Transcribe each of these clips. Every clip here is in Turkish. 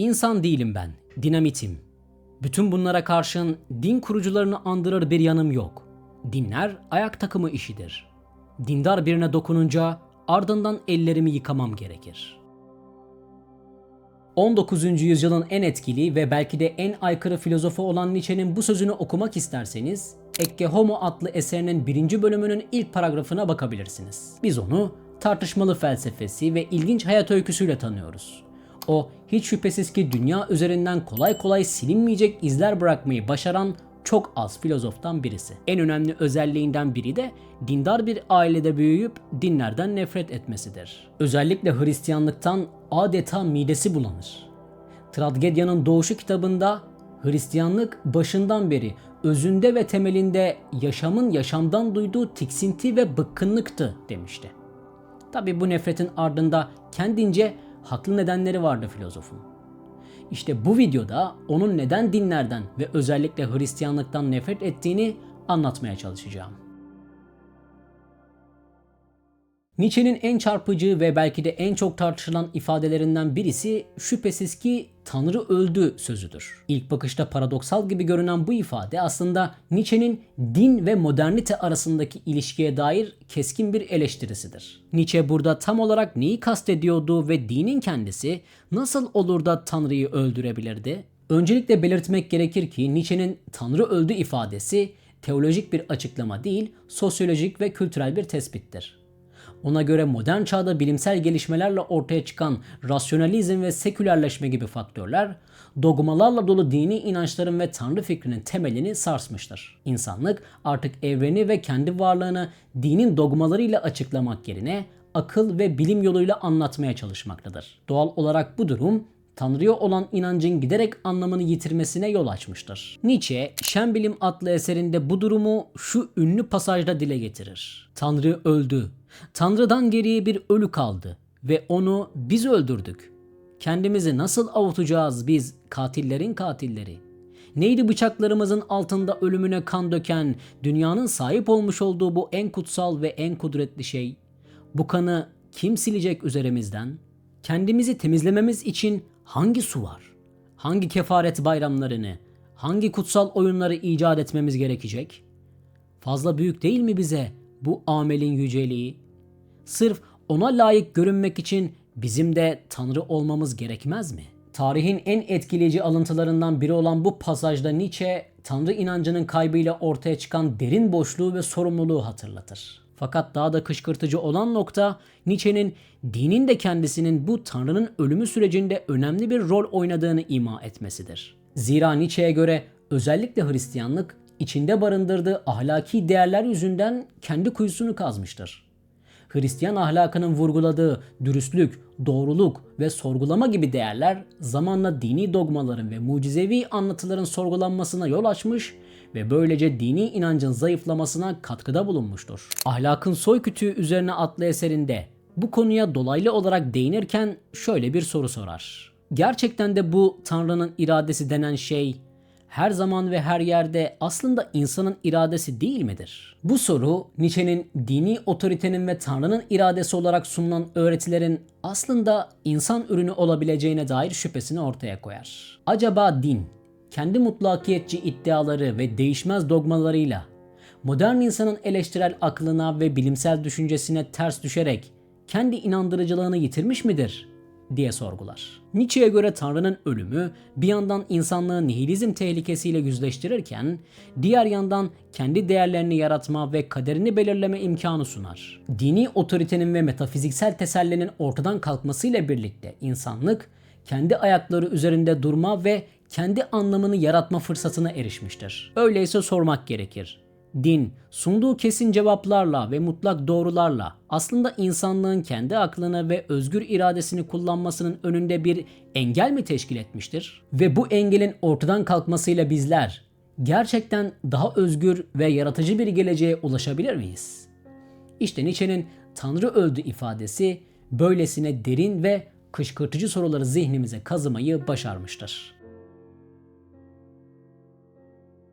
İnsan değilim ben, dinamitim. Bütün bunlara karşın din kurucularını andırır bir yanım yok. Dinler ayak takımı işidir. Dindar birine dokununca ardından ellerimi yıkamam gerekir. 19. yüzyılın en etkili ve belki de en aykırı filozofu olan Nietzsche'nin bu sözünü okumak isterseniz Ecce Homo adlı eserinin birinci bölümünün ilk paragrafına bakabilirsiniz. Biz onu tartışmalı felsefesi ve ilginç hayat öyküsüyle tanıyoruz. O hiç şüphesiz ki dünya üzerinden kolay kolay silinmeyecek izler bırakmayı başaran çok az filozoftan birisi. En önemli özelliğinden biri de dindar bir ailede büyüyüp dinlerden nefret etmesidir. Özellikle Hristiyanlıktan adeta midesi bulanır. Tragedyanın Doğuşu kitabında Hristiyanlık başından beri özünde ve temelinde yaşamın yaşamdan duyduğu tiksinti ve bıkkınlıktı demişti. Tabi bu nefretin ardında kendince haklı nedenleri vardı filozofun. İşte bu videoda onun neden dinlerden ve özellikle Hristiyanlıktan nefret ettiğini anlatmaya çalışacağım. Nietzsche'nin en çarpıcı ve belki de en çok tartışılan ifadelerinden birisi şüphesiz ki Tanrı öldü sözüdür. İlk bakışta paradoksal gibi görünen bu ifade aslında Nietzsche'nin din ve modernite arasındaki ilişkiye dair keskin bir eleştirisidir. Nietzsche burada tam olarak neyi kastediyordu ve dinin kendisi nasıl olur da Tanrı'yı öldürebilirdi? Öncelikle belirtmek gerekir ki Nietzsche'nin Tanrı öldü ifadesi teolojik bir açıklama değil, sosyolojik ve kültürel bir tespittir. Ona göre modern çağda bilimsel gelişmelerle ortaya çıkan rasyonalizm ve sekülerleşme gibi faktörler dogmalarla dolu dini inançların ve tanrı fikrinin temelini sarsmıştır. İnsanlık artık evreni ve kendi varlığını dinin dogmalarıyla açıklamak yerine akıl ve bilim yoluyla anlatmaya çalışmaktadır. Doğal olarak bu durum Tanrı'ya olan inancın giderek anlamını yitirmesine yol açmıştır. Nietzsche, Şen Bilim adlı eserinde bu durumu şu ünlü pasajda dile getirir. Tanrı öldü. Tanrı'dan geriye bir ölü kaldı ve onu biz öldürdük. Kendimizi nasıl avutacağız biz katillerin katilleri? Neydi bıçaklarımızın altında ölümüne kan döken, dünyanın sahip olmuş olduğu bu en kutsal ve en kudretli şey? Bu kanı kim silecek üzerimizden? Kendimizi temizlememiz için hangi su var? Hangi kefaret bayramlarını, hangi kutsal oyunları icat etmemiz gerekecek? Fazla büyük değil mi bize bu amelin yüceliği? Sırf ona layık görünmek için bizim de Tanrı olmamız gerekmez mi? Tarihin en etkileyici alıntılarından biri olan bu pasajda Nietzsche, Tanrı inancının kaybıyla ortaya çıkan derin boşluğu ve sorumluluğu hatırlatır. Fakat daha da kışkırtıcı olan nokta Nietzsche'nin dinin de kendisinin bu Tanrı'nın ölümü sürecinde önemli bir rol oynadığını ima etmesidir. Zira Nietzsche'ye göre özellikle Hristiyanlık içinde barındırdığı ahlaki değerler yüzünden kendi kuyusunu kazmıştır. Hristiyan ahlakının vurguladığı dürüstlük, doğruluk ve sorgulama gibi değerler zamanla dini dogmaların ve mucizevi anlatıların sorgulanmasına yol açmış ve böylece dini inancın zayıflamasına katkıda bulunmuştur. Ahlakın soy kütüğü üzerine adlı eserinde bu konuya dolaylı olarak değinirken şöyle bir soru sorar. Gerçekten de bu Tanrı'nın iradesi denen şey her zaman ve her yerde aslında insanın iradesi değil midir? Bu soru Nietzsche'nin dini otoritenin ve Tanrı'nın iradesi olarak sunulan öğretilerin aslında insan ürünü olabileceğine dair şüphesini ortaya koyar. Acaba din kendi mutlakiyetçi iddiaları ve değişmez dogmalarıyla modern insanın eleştirel aklına ve bilimsel düşüncesine ters düşerek kendi inandırıcılığını yitirmiş midir? Diye sorgular. Nietzsche'ye göre Tanrı'nın ölümü bir yandan insanlığı nihilizm tehlikesiyle yüzleştirirken diğer yandan kendi değerlerini yaratma ve kaderini belirleme imkanı sunar. Dini otoritenin ve metafiziksel tesellinin ortadan kalkmasıyla birlikte insanlık kendi ayakları üzerinde durma ve kendi anlamını yaratma fırsatına erişmiştir. Öyleyse sormak gerekir. Din, sunduğu kesin cevaplarla ve mutlak doğrularla aslında insanlığın kendi aklını ve özgür iradesini kullanmasının önünde bir engel mi teşkil etmiştir? Ve bu engelin ortadan kalkmasıyla bizler gerçekten daha özgür ve yaratıcı bir geleceğe ulaşabilir miyiz? İşte Nietzsche'nin Tanrı öldü ifadesi böylesine derin ve kışkırtıcı soruları zihnimize kazımayı başarmıştır.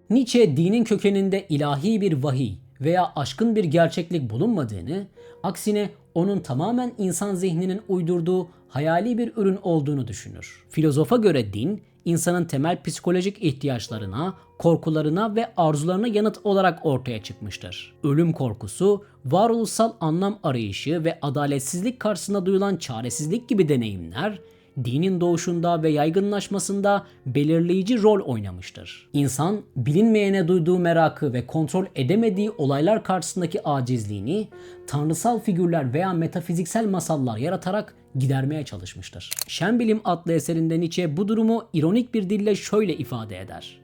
Nietzsche dinin kökeninde ilahi bir vahiy veya aşkın bir gerçeklik bulunmadığını, aksine onun tamamen insan zihninin uydurduğu hayali bir ürün olduğunu düşünür. Filozofa göre din, insanın temel psikolojik ihtiyaçlarına, korkularına ve arzularına yanıt olarak ortaya çıkmıştır. Ölüm korkusu, varoluşsal anlam arayışı ve adaletsizlik karşısında duyulan çaresizlik gibi deneyimler, dinin doğuşunda ve yaygınlaşmasında belirleyici rol oynamıştır. İnsan bilinmeyene duyduğu merakı ve kontrol edemediği olaylar karşısındaki acizliğini tanrısal figürler veya metafiziksel masallar yaratarak gidermeye çalışmıştır. Şenbilim adlı eserinde Nietzsche bu durumu ironik bir dille şöyle ifade eder.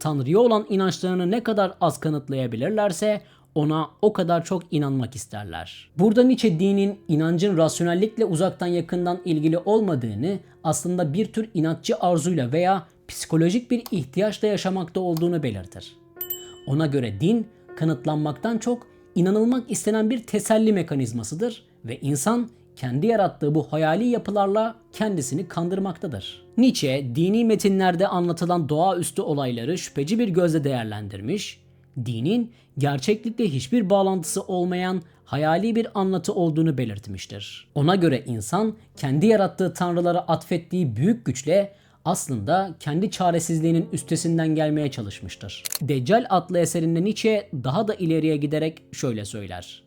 Tanrı'ya olan inançlarını ne kadar az kanıtlayabilirlerse ona o kadar çok inanmak isterler. Burada Nietzsche dinin inancın rasyonellikle uzaktan yakından ilgili olmadığını aslında bir tür inatçı arzuyla veya psikolojik bir ihtiyaçla yaşamakta olduğunu belirtir. Ona göre din kanıtlanmaktan çok inanılmak istenen bir teselli mekanizmasıdır ve insan kendi yarattığı bu hayali yapılarla kendisini kandırmaktadır. Nietzsche dini metinlerde anlatılan doğaüstü olayları şüpheci bir gözle değerlendirmiş, dinin gerçeklikle hiçbir bağlantısı olmayan hayali bir anlatı olduğunu belirtmiştir. Ona göre insan kendi yarattığı tanrılara atfettiği büyük güçle aslında kendi çaresizliğinin üstesinden gelmeye çalışmıştır. Deccal adlı eserinde Nietzsche daha da ileriye giderek şöyle söyler.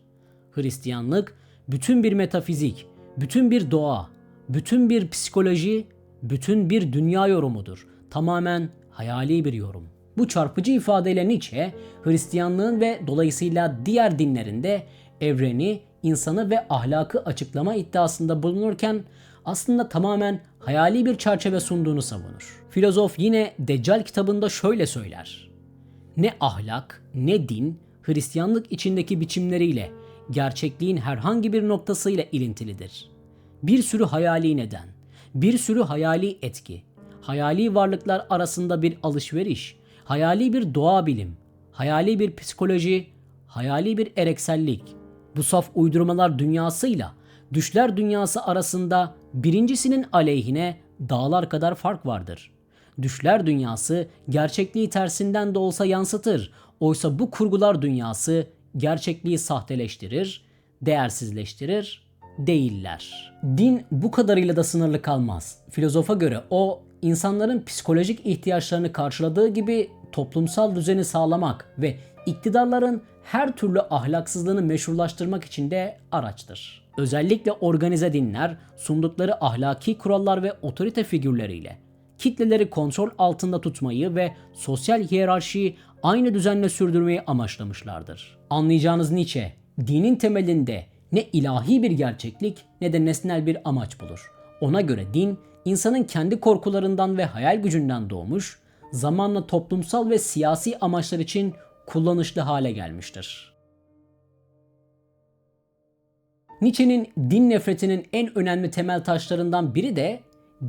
Hristiyanlık bütün bir metafizik, bütün bir doğa, bütün bir psikoloji, bütün bir dünya yorumudur. Tamamen hayali bir yorum. Bu çarpıcı ifadeyle Nietzsche, Hristiyanlığın ve dolayısıyla diğer dinlerinde evreni, insanı ve ahlakı açıklama iddiasında bulunurken aslında tamamen hayali bir çerçeve sunduğunu savunur. Filozof yine Deccal kitabında şöyle söyler. Ne ahlak, ne din, Hristiyanlık içindeki biçimleriyle, gerçekliğin herhangi bir noktasıyla ilintilidir. Bir sürü hayali neden, bir sürü hayali etki, hayali varlıklar arasında bir alışveriş, hayali bir doğa bilim, hayali bir psikoloji, hayali bir ereksellik. Bu saf uydurmalar dünyasıyla düşler dünyası arasında birincisinin aleyhine dağlar kadar fark vardır. Düşler dünyası gerçekliği tersinden de olsa yansıtır. Oysa bu kurgular dünyası gerçekliği sahteleştirir, değersizleştirir, değiller. Din bu kadarıyla da sınırlı kalmaz. Filozofa göre o insanların psikolojik ihtiyaçlarını karşıladığı gibi toplumsal düzeni sağlamak ve iktidarların her türlü ahlaksızlığını meşrulaştırmak için de araçtır. Özellikle organize dinler sundukları ahlaki kurallar ve otorite figürleriyle kitleleri kontrol altında tutmayı ve sosyal hiyerarşiyi aynı düzenle sürdürmeyi amaçlamışlardır. Anlayacağınız Nietzsche, dinin temelinde ne ilahi bir gerçeklik ne de nesnel bir amaç bulur. Ona göre din, insanın kendi korkularından ve hayal gücünden doğmuş, zamanla toplumsal ve siyasi amaçlar için kullanışlı hale gelmiştir. Nietzsche'nin din nefretinin en önemli temel taşlarından biri de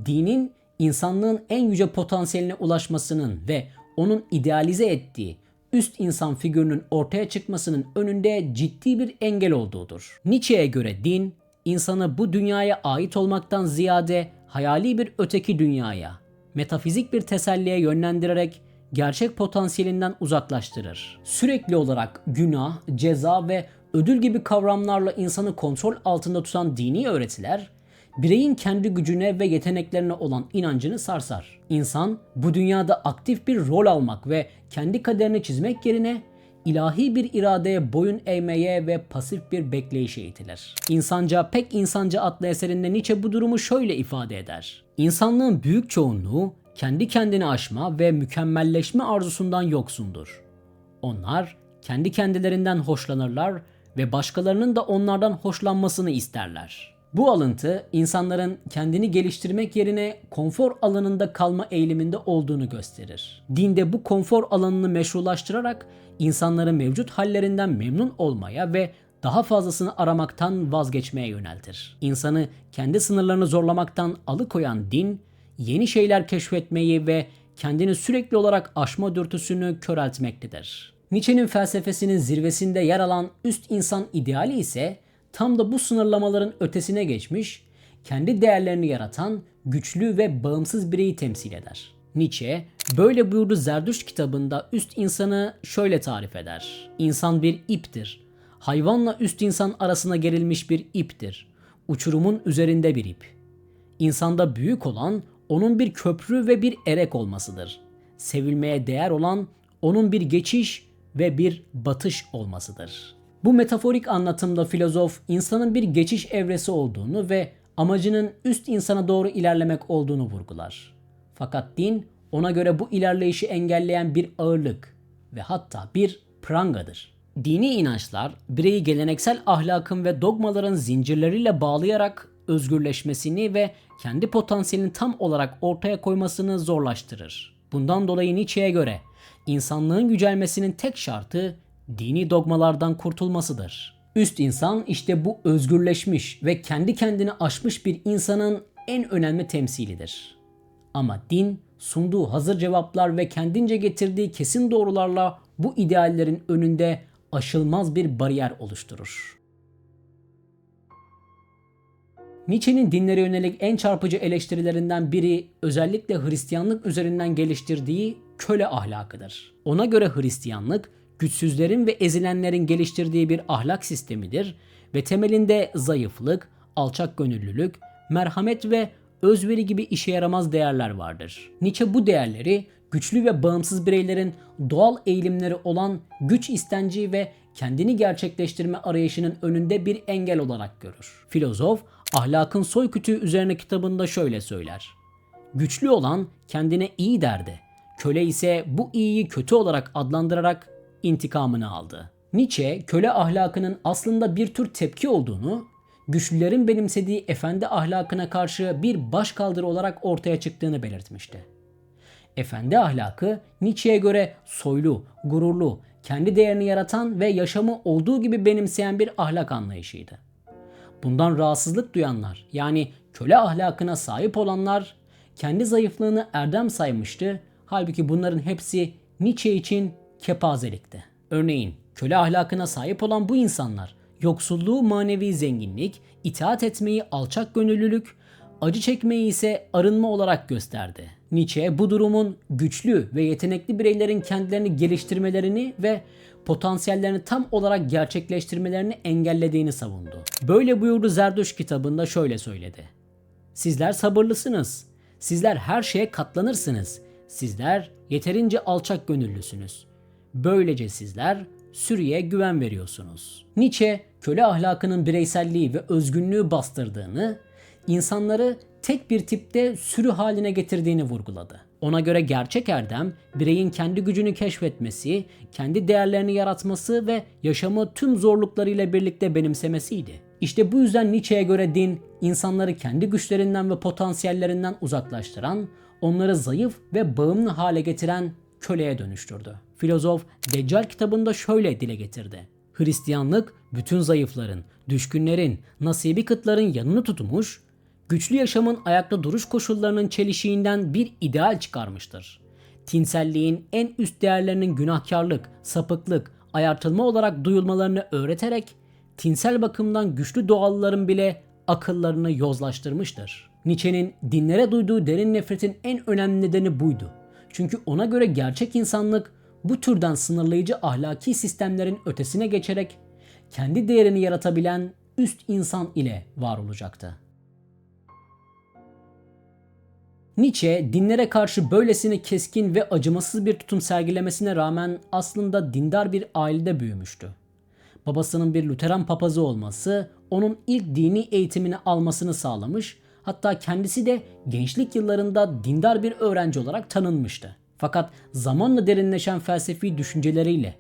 dinin insanlığın en yüce potansiyeline ulaşmasının ve onun idealize ettiği üst insan figürünün ortaya çıkmasının önünde ciddi bir engel olduğudur. Nietzsche'ye göre din, insanı bu dünyaya ait olmaktan ziyade hayali bir öteki dünyaya, metafizik bir teselliye yönlendirerek gerçek potansiyelinden uzaklaştırır. Sürekli olarak günah, ceza ve ödül gibi kavramlarla insanı kontrol altında tutan dini öğretiler, bireyin kendi gücüne ve yeteneklerine olan inancını sarsar. İnsan bu dünyada aktif bir rol almak ve kendi kaderini çizmek yerine ilahi bir iradeye boyun eğmeye ve pasif bir bekleyişe itilir. İnsanca Pek İnsanca adlı eserinde Nietzsche bu durumu şöyle ifade eder. İnsanlığın büyük çoğunluğu kendi kendini aşma ve mükemmelleşme arzusundan yoksundur. Onlar kendi kendilerinden hoşlanırlar ve başkalarının da onlardan hoşlanmasını isterler. Bu alıntı insanların kendini geliştirmek yerine konfor alanında kalma eğiliminde olduğunu gösterir. Dinde bu konfor alanını meşrulaştırarak insanları mevcut hallerinden memnun olmaya ve daha fazlasını aramaktan vazgeçmeye yöneltir. İnsanı kendi sınırlarını zorlamaktan alıkoyan din, yeni şeyler keşfetmeyi ve kendini sürekli olarak aşma dürtüsünü köreltmektedir. Nietzsche'nin felsefesinin zirvesinde yer alan üst insan ideali ise tam da bu sınırlamaların ötesine geçmiş, kendi değerlerini yaratan güçlü ve bağımsız bireyi temsil eder. Nietzsche böyle buyurdu Zerdüşt kitabında üst insanı şöyle tarif eder. İnsan bir iptir. Hayvanla üst insan arasına gerilmiş bir iptir. Uçurumun üzerinde bir ip. İnsanda büyük olan onun bir köprü ve bir erek olmasıdır. Sevilmeye değer olan onun bir geçiş ve bir batış olmasıdır. Bu metaforik anlatımda filozof insanın bir geçiş evresi olduğunu ve amacının üst insana doğru ilerlemek olduğunu vurgular. Fakat din ona göre bu ilerleyişi engelleyen bir ağırlık ve hatta bir prangadır. Dini inançlar bireyi geleneksel ahlakın ve dogmaların zincirleriyle bağlayarak özgürleşmesini ve kendi potansiyelini tam olarak ortaya koymasını zorlaştırır. Bundan dolayı Nietzsche'ye göre insanlığın yücelmesinin tek şartı dini dogmalardan kurtulmasıdır. Üst insan işte bu özgürleşmiş ve kendi kendini aşmış bir insanın en önemli temsilidir. Ama din sunduğu hazır cevaplar ve kendince getirdiği kesin doğrularla bu ideallerin önünde aşılmaz bir bariyer oluşturur. Nietzsche'nin dinlere yönelik en çarpıcı eleştirilerinden biri özellikle Hristiyanlık üzerinden geliştirdiği köle ahlakıdır. Ona göre Hristiyanlık güçsüzlerin ve ezilenlerin geliştirdiği bir ahlak sistemidir ve temelinde zayıflık, alçak gönüllülük, merhamet ve özveri gibi işe yaramaz değerler vardır. Nietzsche bu değerleri güçlü ve bağımsız bireylerin doğal eğilimleri olan güç istenci ve kendini gerçekleştirme arayışının önünde bir engel olarak görür. Filozof, Ahlakın Soykütüğü üzerine kitabında şöyle söyler. Güçlü olan kendine iyi derdi. Köle ise bu iyiyi kötü olarak adlandırarak intikamını aldı. Nietzsche köle ahlakının aslında bir tür tepki olduğunu, güçlülerin benimsediği efendi ahlakına karşı bir başkaldırı olarak ortaya çıktığını belirtmişti. Efendi ahlakı Nietzsche'ye göre soylu, gururlu, kendi değerini yaratan ve yaşamı olduğu gibi benimseyen bir ahlak anlayışıydı. Bundan rahatsızlık duyanlar yani köle ahlakına sahip olanlar kendi zayıflığını erdem saymıştı. Halbuki bunların hepsi Nietzsche için kepazelikti. Örneğin köle ahlakına sahip olan bu insanlar yoksulluğu manevi zenginlik, itaat etmeyi alçak gönüllülük, acı çekmeyi ise arınma olarak gösterdi. Nietzsche bu durumun güçlü ve yetenekli bireylerin kendilerini geliştirmelerini ve potansiyellerini tam olarak gerçekleştirmelerini engellediğini savundu. Böyle buyurdu Zerdüş kitabında şöyle söyledi. Sizler sabırlısınız. Sizler her şeye katlanırsınız. Sizler yeterince alçak gönüllüsünüz. Böylece sizler sürüye güven veriyorsunuz. Nietzsche köle ahlakının bireyselliği ve özgünlüğü bastırdığını, insanları tek bir tipte sürü haline getirdiğini vurguladı. Ona göre gerçek erdem bireyin kendi gücünü keşfetmesi, kendi değerlerini yaratması ve yaşamı tüm zorluklarıyla birlikte benimsemesiydi. İşte bu yüzden Nietzsche'ye göre din insanları kendi güçlerinden ve potansiyellerinden uzaklaştıran, onları zayıf ve bağımlı hale getiren köleye dönüştürdü. Filozof Deccal kitabında şöyle dile getirdi. Hristiyanlık bütün zayıfların, düşkünlerin, nasibi kıtların yanını tutmuş, güçlü yaşamın ayakta duruş koşullarının çelişiğinden bir ideal çıkarmıştır. Tinselliğin en üst değerlerinin günahkarlık, sapıklık, ayartılma olarak duyulmalarını öğreterek tinsel bakımdan güçlü doğalların bile akıllarını yozlaştırmıştır. Nietzsche'nin dinlere duyduğu derin nefretin en önemli nedeni buydu. Çünkü ona göre gerçek insanlık bu türden sınırlayıcı ahlaki sistemlerin ötesine geçerek kendi değerini yaratabilen üst insan ile var olacaktı. Nietzsche dinlere karşı böylesine keskin ve acımasız bir tutum sergilemesine rağmen aslında dindar bir ailede büyümüştü. Babasının bir Luteran papazı olması onun ilk dini eğitimini almasını sağlamış, hatta kendisi de gençlik yıllarında dindar bir öğrenci olarak tanınmıştı. Fakat zamanla derinleşen felsefi düşünceleriyle,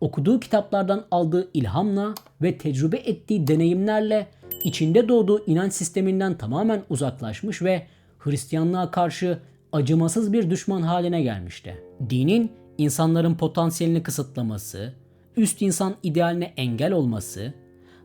okuduğu kitaplardan aldığı ilhamla ve tecrübe ettiği deneyimlerle içinde doğduğu inanç sisteminden tamamen uzaklaşmış ve Hristiyanlığa karşı acımasız bir düşman haline gelmişti. Dinin insanların potansiyelini kısıtlaması, üst insan idealine engel olması,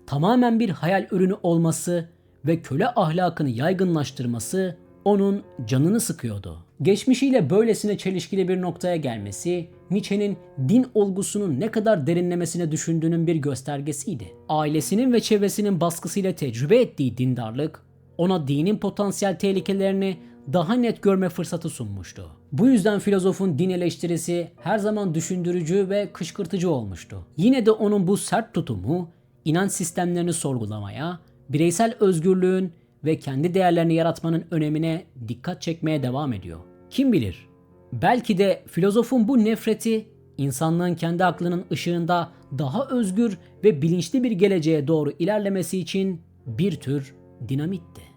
tamamen bir hayal ürünü olması ve köle ahlakını yaygınlaştırması onun canını sıkıyordu. Geçmişiyle böylesine çelişkili bir noktaya gelmesi Nietzsche'nin din olgusunun ne kadar derinlemesine düşündüğünün bir göstergesiydi. Ailesinin ve çevresinin baskısıyla tecrübe ettiği dindarlık ona dinin potansiyel tehlikelerini daha net görme fırsatı sunmuştu. Bu yüzden filozofun din eleştirisi her zaman düşündürücü ve kışkırtıcı olmuştu. Yine de onun bu sert tutumu inanç sistemlerini sorgulamaya, bireysel özgürlüğün ve kendi değerlerini yaratmanın önemine dikkat çekmeye devam ediyor. Kim bilir? Belki de filozofun bu nefreti insanlığın kendi aklının ışığında daha özgür ve bilinçli bir geleceğe doğru ilerlemesi için bir tür dinamitti.